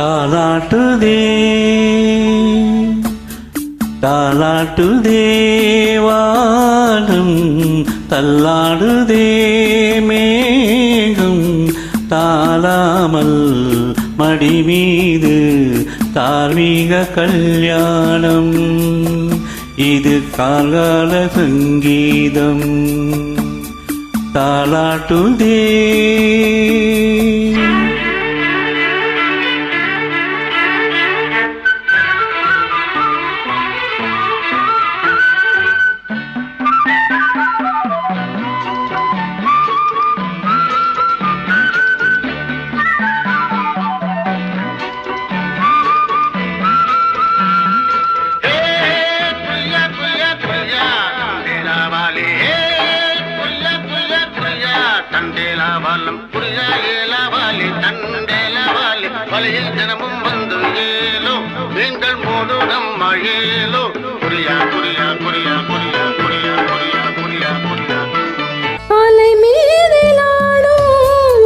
தாலாட்டுதே தாலாட்டுதே வானம் தள்ளாடுதே மேகம் தாளாமல் மடி மீது தார்மீக கல்யாணம். இது கால்கால சங்கீதம். தாலாட்டுதே வலையில் தினமும் வந்து ஏலோ நீங்கள் மோடு நம்ம ஏலோ புரியா புரியா புரியா புரியா புரியா புரியா புரியா புரியா அலை மீதிலாடும்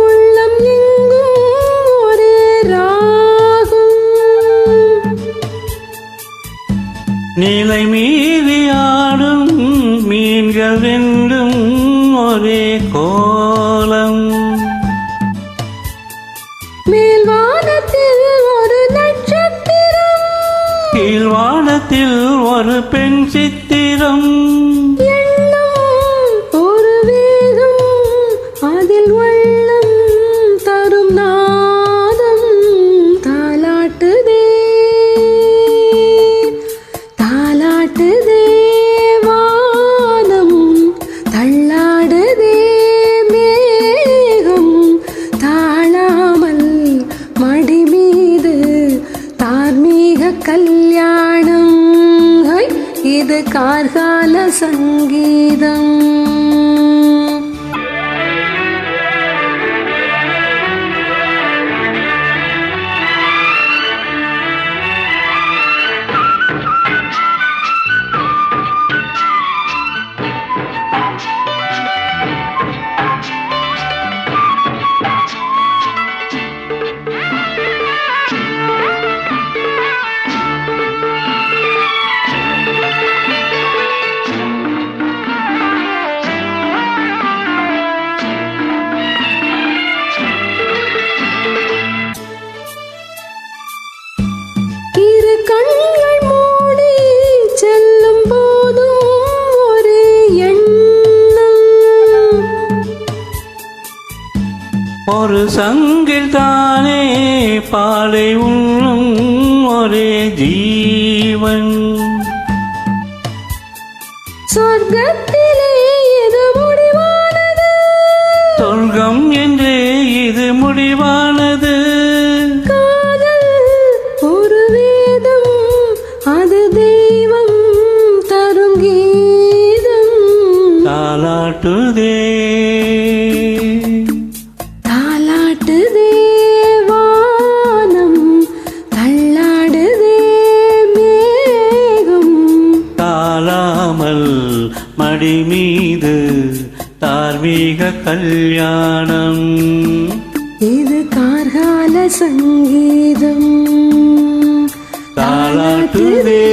உள்ளம் எங்கும் ஒரே ராகம். நீலை மீறி ஆடும் மீன்கள் ரெண்டும் ஒரே கோலம் வானத்தில் ஒரு பெண் சித்திரம். ஒரு வேகம் அதில் உள்ளம் தரும் நாதம் தாலாட்டுதே தாலாட்டுதே வானம் கார்கால சங்கீதம். ஒரு சங்கில் தானே பாலை உண்ணும் ஒரே ஜீவன். சொர்க்கத்திலே இது முடிவானது. சொர்க்கம் என்றே இது முடிவானது. மடி மீது தார்மீக கல்யாணம். இது கார்கால சங்கீதம். தாலாட்டுதே